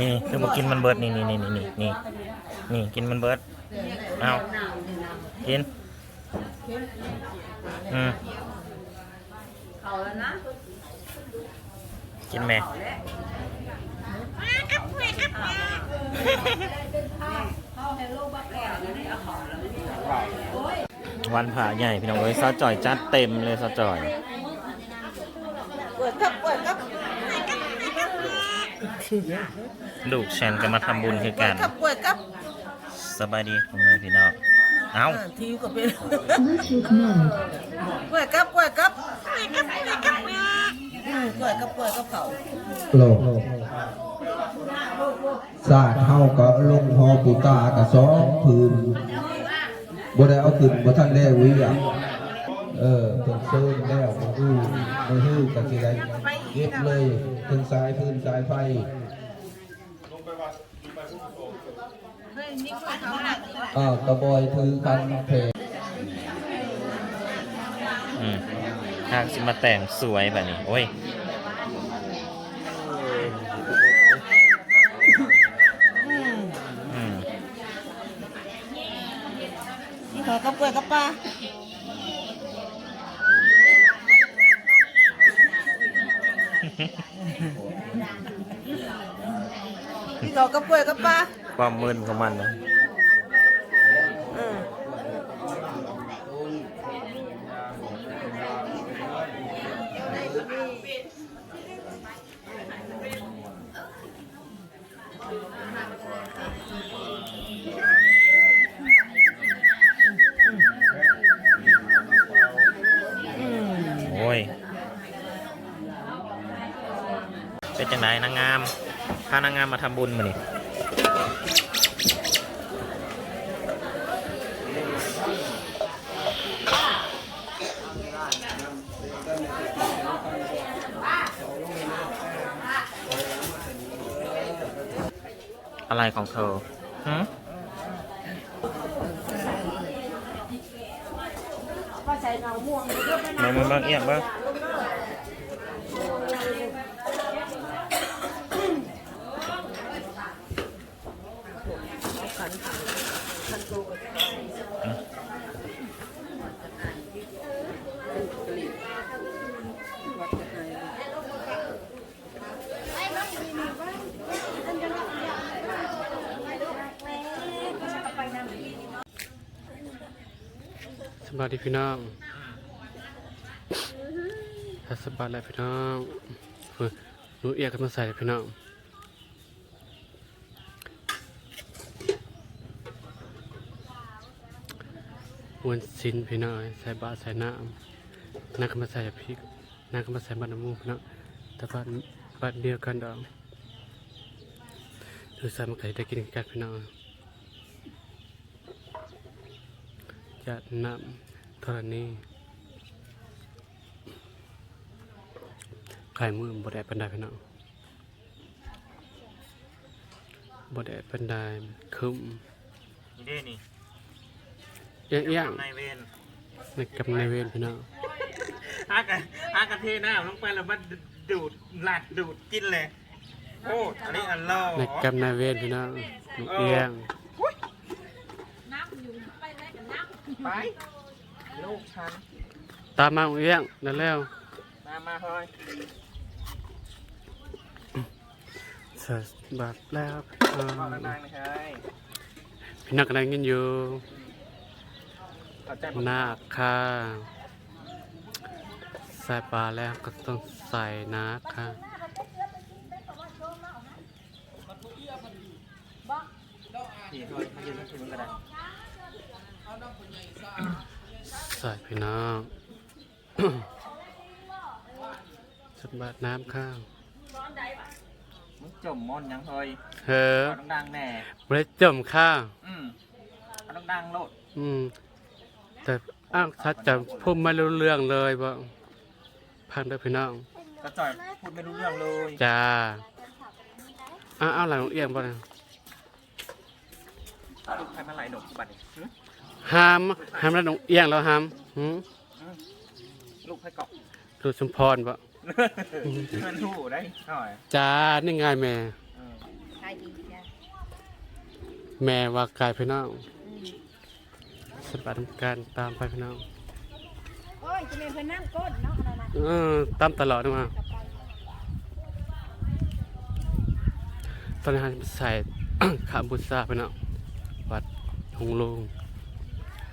นี่คือมากินมันเบิดนี่นี่นี่นี่นี่นี่นี่กินมันเบิดเอากินอืมกินแม่วันผ่า วันพระใหญ่พี่น้องเอ้ยซาจ่อยจัดเต็มเลยซาจ่อยเปิดกับเปิดกับลูกฉันก็มาทำบุญคือกันกับเปิดกับสบายดีคุณแม่พี่น้องเอ้าทีวกับเป็นเปิดกับเปิดกับเปิดกับเปิดกับอืมเปิดกับเปิดกับเขาโลกศาสตร์เฮาก็ลงหอปูตากับสองพื้น บ่ได้เอาขึ้นบ่ทันได้วิอะเออเพิ่นเซินแล้วบ่ฮู้บ่ฮู้ก็สิได้เก็บเลยถึงสายพื้นสายไฟอ่ากระบอยถือคันเพลอืมทางสิมาแต่งสวยแบบนี้ โอ้ย อืม นี่เขา กับเปิดกับปลาพี่เขากับเปิดกับปลาความมึนของมันนะอืม โอ้ย เป็นจังไดนางงามพานางงามมาทำบุญมานี่อะไรของเธอฮึไม่มึงบ้างเอียงบ้าง สบายดีพี่น้องสบายแล้วพี่น้องเฮ้ยหนูเอียกกันมาใส่พี่น้อง วนสินพี่น้องใส่บาใส่น้ำนักมาใส่พริกนักมาใส่บาน้ำมูพี่น้องแต่บ้านบ้านเดียวกันดอกดูใส่มาไก่ได้กินกันพี่น้องจะนำธรณีไข่มือบดแดดปันได้พี่น้องบดแดดปันไดคึมนี่เด้นี่ เอี้ยงเอี้ยงนายเวรในกับในเวรพี่น้องอากะอากะเทน้ำลงไปแล้วมันดูดหลัดดูดกินเลย โอ้อันนี้อันล่อในกับในเวรพี่น้องลูกเอี้ยงไปลูกฉันตามมาลูกเอี้ยงนั่นแล้วมามาเฮ้ยสวัสดีบัดแล้วเอ่อบอกดังๆนะครับพี่น้องกำลังกินอยู่เอาใจห น้าค่ะใส่ปลาแล้วก็ต้องใส่น้ำค่ะนี่เฮ้ยมายืนตรงนี้ก็ได้ใส่พี่น้องสบัดน้ำข้าวมึงจมม่อนยังเฮ้ยเฮ้อเอาดังๆแน่เบรดจมข้าวอืมเอาดังๆโลดอืม แต่อ้างชัดจะพูดไม่รู้เรื่องเลยบ่พังด้วยพี่น้องกระจ่อยพูดไม่รู้เรื่องเลยจ้าอ้าวอ้าวหลังเอียงบ่นะลูกใครมาไหลหนกบัดนี้หึห้ามห้ามแล้วน้องเอียงแล้วห้ามหืมลูกไผ่เกาะลูกสมพรบ่มันหูได้หน่อยจ้านี่ไงแม่เออขายดีจ้ะ แม่ว่ากายพี่น้อง สบัดการตามไปพี่น้องโอ้ยจะเป็นเพิ่นน้ำก้นเนาะนั่นน่ะเออตามตลอดมาตอนนี้เราจะใส่คำบูซาพี่น้องวัดหงลุง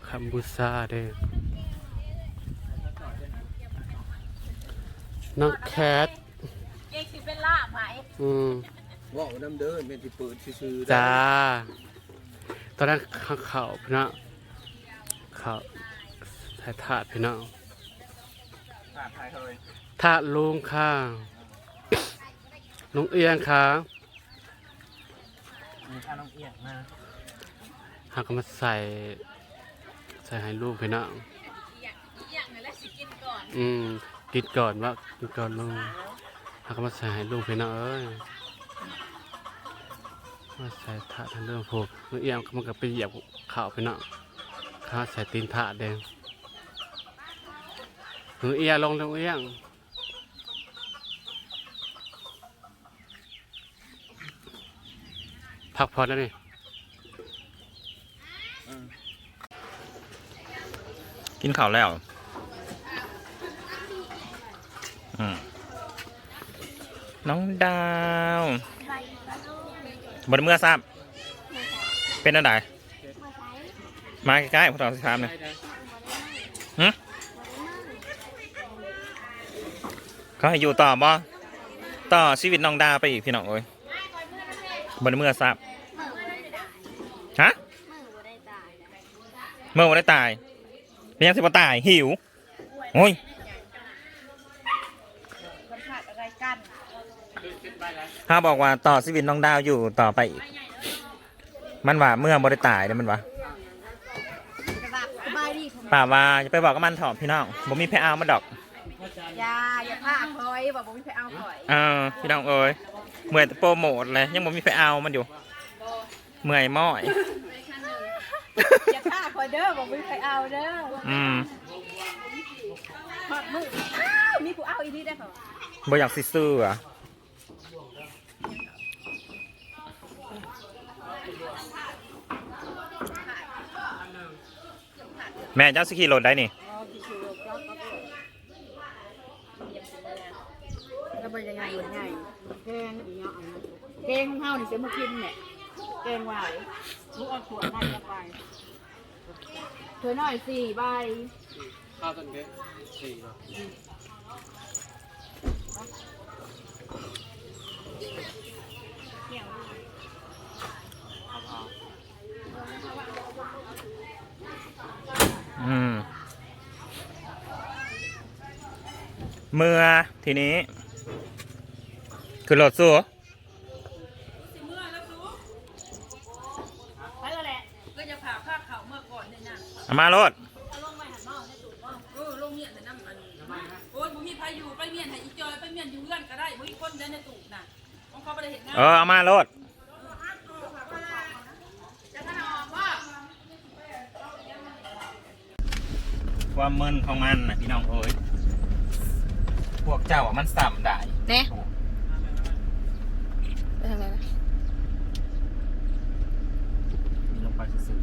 คำบูซาเด้อน้องแคทเจ๊สิเป็นลาบไหมอืมว่าน้ำเดินเป็นที่เปิดซื่อๆจ้า ตอนนั้นข้างเขาพี่น้อง เขาใส่ถาดพี่น้องผ่านไทยเฮ้ยถาดลุงค่ะลุงเอียงค่ะมีข้าวน้องเอียงมาหากมาใส่ ใส่ให้ลูกพี่น้องอย่างนั้นแหละสิกินก่อนอืมกินก่อนว่ากินก่อนลุงหากมาใส่ให้ลูกพี่น้องเอ้ยมาใส่ถาดให้ลูกผูกลุงเอียงมันก็ไปเหยียบข้าวพี่น้อง ข้าใส่ตีนถาดแดงลุงเอียงลงลุงเอียงพักผ่อนแล้วนี่กินข้าวแล้วอืมน้องดาวบนเมื่อทราบ เป็นอะไร มาใกล้ๆพวกเราสิครับเนี่ยหึเขาให้อยู่ต่อบ่ต่อชีวิตน้องดาวไปอีกพี่น้องเอ้ยบนเมื่อทราบฮะเมื่อวันได้ตาย เป็นยังสิบ่ตายหิวโอ้ยมันขาดอะไรกันถ้าบอกว่าต่อชีวิตน้องดาวอยู่ต่อไปอีก มันว่าเมื่อบ่ได้ตายเด้อมันว่าสบายดีผม ป่าว่าจะไปบอกกับมันเถอะพี่น้องบ่มีแพ้เอามาดอกยาอย่าพาคอยบอกบ่มีใครเอาคอยเออพี่น้องเอ้ยเมื่อยแต่โปรโมทเลยยังบ่มีแพ้เอามันอยู่เมื่อยม้อยอย่าพาคอยเด้อบอกบ่มีใครเอาเด้ออืมหอดมืออ้าวมีผู้เอาอีนี่ได้เหรอบ่อยากสิซื้ออะ แม่เจ้าสกีรถได้นี่ก็เป็นยังไงยังไงแกงอีเนาะแกงของเฮานี่จะมากินเนี่ยแกงหวานลูกเอาถั่วให้เข้าไปถั่วน้อยสี่ใบข้าวต้นเด็กสี่อื เมื่อทีนี้ คือรถสู้ไปแล้วแหละก็จะผ่าผ้าขาวเมื่อก่อนเนี่ยนะเอามารถเอาลงไปหันหม้อให้ถูกหม้อเออลงเมียนแต่น้ำมันโอ้ยบุมีพายุไปเมียนให้อีจอยไปเมียนอยู่เงื่อนก็ได้บุมีคนเดินในตูกน่ะของเขาไปได้เห็นงานเออเอามารถจะขนาดว่าความมึนของมันนะพี่น้องเอ้ยพ วกเจ้าอะมันสัมได้เน่ ไปทางไหนนะมีลงไปซื่อ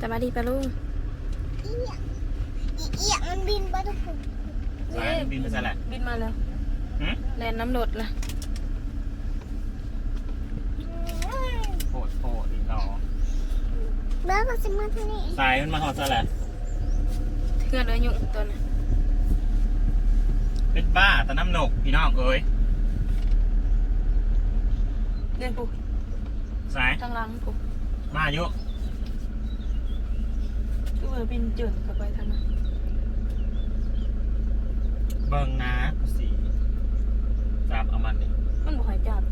จะมาดีปะลุงเอียมันบินไปทุกคนๆสายบินไปซะแหละ บินมาแล้วหึแลนน้ำรถละโผดโผดอีกต่อเบิร์ก็จะมาที่นี่สายมันมาหอดซะแหละ เพื่อนเลยยุ่งตัวน่ะเป็นบ้าแต่น้ำหนกพี่น้องเอ้ยเดินปุ๊บสายทางหลังปุ๊บมาอยู่ก็เออบินเจิ่งเข้าไปทางนั้นเบิ่งนะสีจับเอามันดิมันบ่หอยจับ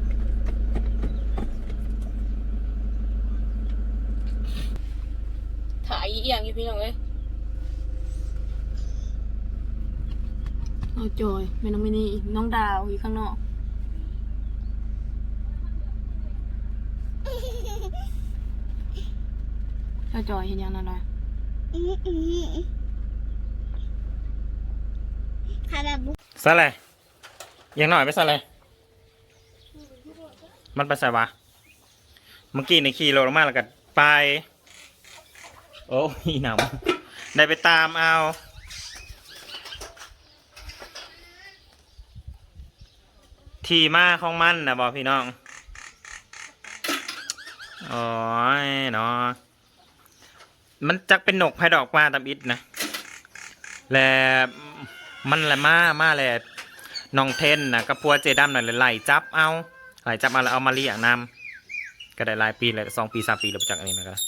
ถ่ายอีกอย่างอยู่พี่น้องเอ้ย เอาจอยแม่น้องมินี่น้องดาวอยู่ข้างนอก เจ้าจอยเห็นยังนั่นนะออืมอืมทำแบบบุซะเลยยังหน่อยไปซะเลยมันไปใส่วะเมื่อกี้ในขี่รถลงมาแล้วก็ไป โอ้ยหนำได้ไปตามเอา ทีมาของมันนะบอกพี่น้องโอ้ยเนาะมันจักเป็นนกไพดอกว่าตามอิดนะและมันแหละมามาแหละน้องเทนนะกับพัวเจดัมน่ะเลยไล่จับเอาไหลจับมาแล้วเอามาเลี้ยงนำก็ได้หลายปีเลยสองปีสามปีแล้วจากอันนี้นะครับ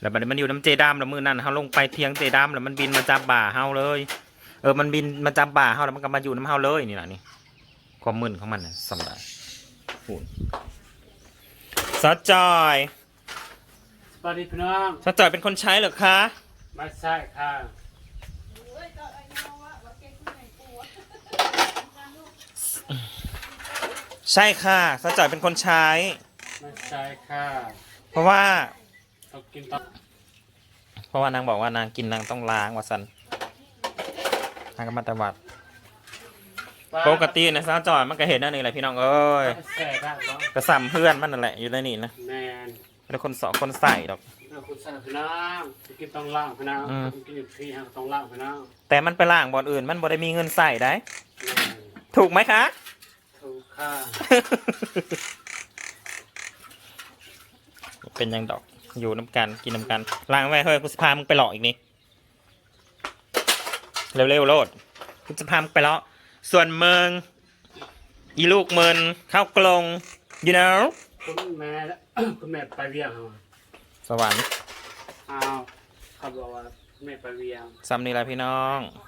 แล้วบันมันอยู่น้ำเจดัมแล้วมือนั้นเขาลงไปเทียงเจดัมแล้วมันบินมาจับบ่าเฮาเลย เออมันบินมาจับบ่าเฮาแล้วมันก็มาอยู่น้ำเฮาเลยนี่แหละนี่ ความมึนของมันนะสำหรับพูดซอสจอยสวัสดีพี่น้องซอสจอยเป็นคนใช้เหรอคะมาใช่ค่ะใช่ค่ะซอสจอยเป็นคนใช้มาใช่ค่ะ เพราะว่าต้องกินต่อเพราะว่านางบอกว่านางกินนางต้องล้างว่าสันนางก็มาแต่วัด ปกตินะซาจอยมันก็เห็นนั่นเองแหละพี่น้องเอ้ยแส่ได้บ่กระสัมเพื่อนมันนั่นแหละอยู่ในนี่นะแมนเป็นคนสองคนใส่ดอก เราคุณใส่พี่น้องกินต้องล่างพี่น้องอืม กินอยู่ที่ฮะต้องล่างพี่น้องแต่มันไปล่างบอนอื่น มันบ่ได้มีเงินใส่ได้ แม่นถูกไหมคะ ถูกค่ะเป็นยังดอกอยู่น้ำกันกินน้ำกันล้างไว้เฮ้ยกูจะพามึงไปหลอกอีกนี่เร็วๆโลดกูจะพามึงไปเลาะ ส่วนเมือง อีลูกเมินเข้ากลง you know คุณแม่ คุณแม่ไปเวียงเหรอสวรรค์อ้าวเขาบอกว่าแม่ไปเวียง ซ้ำนี่แหละพี่น้องเ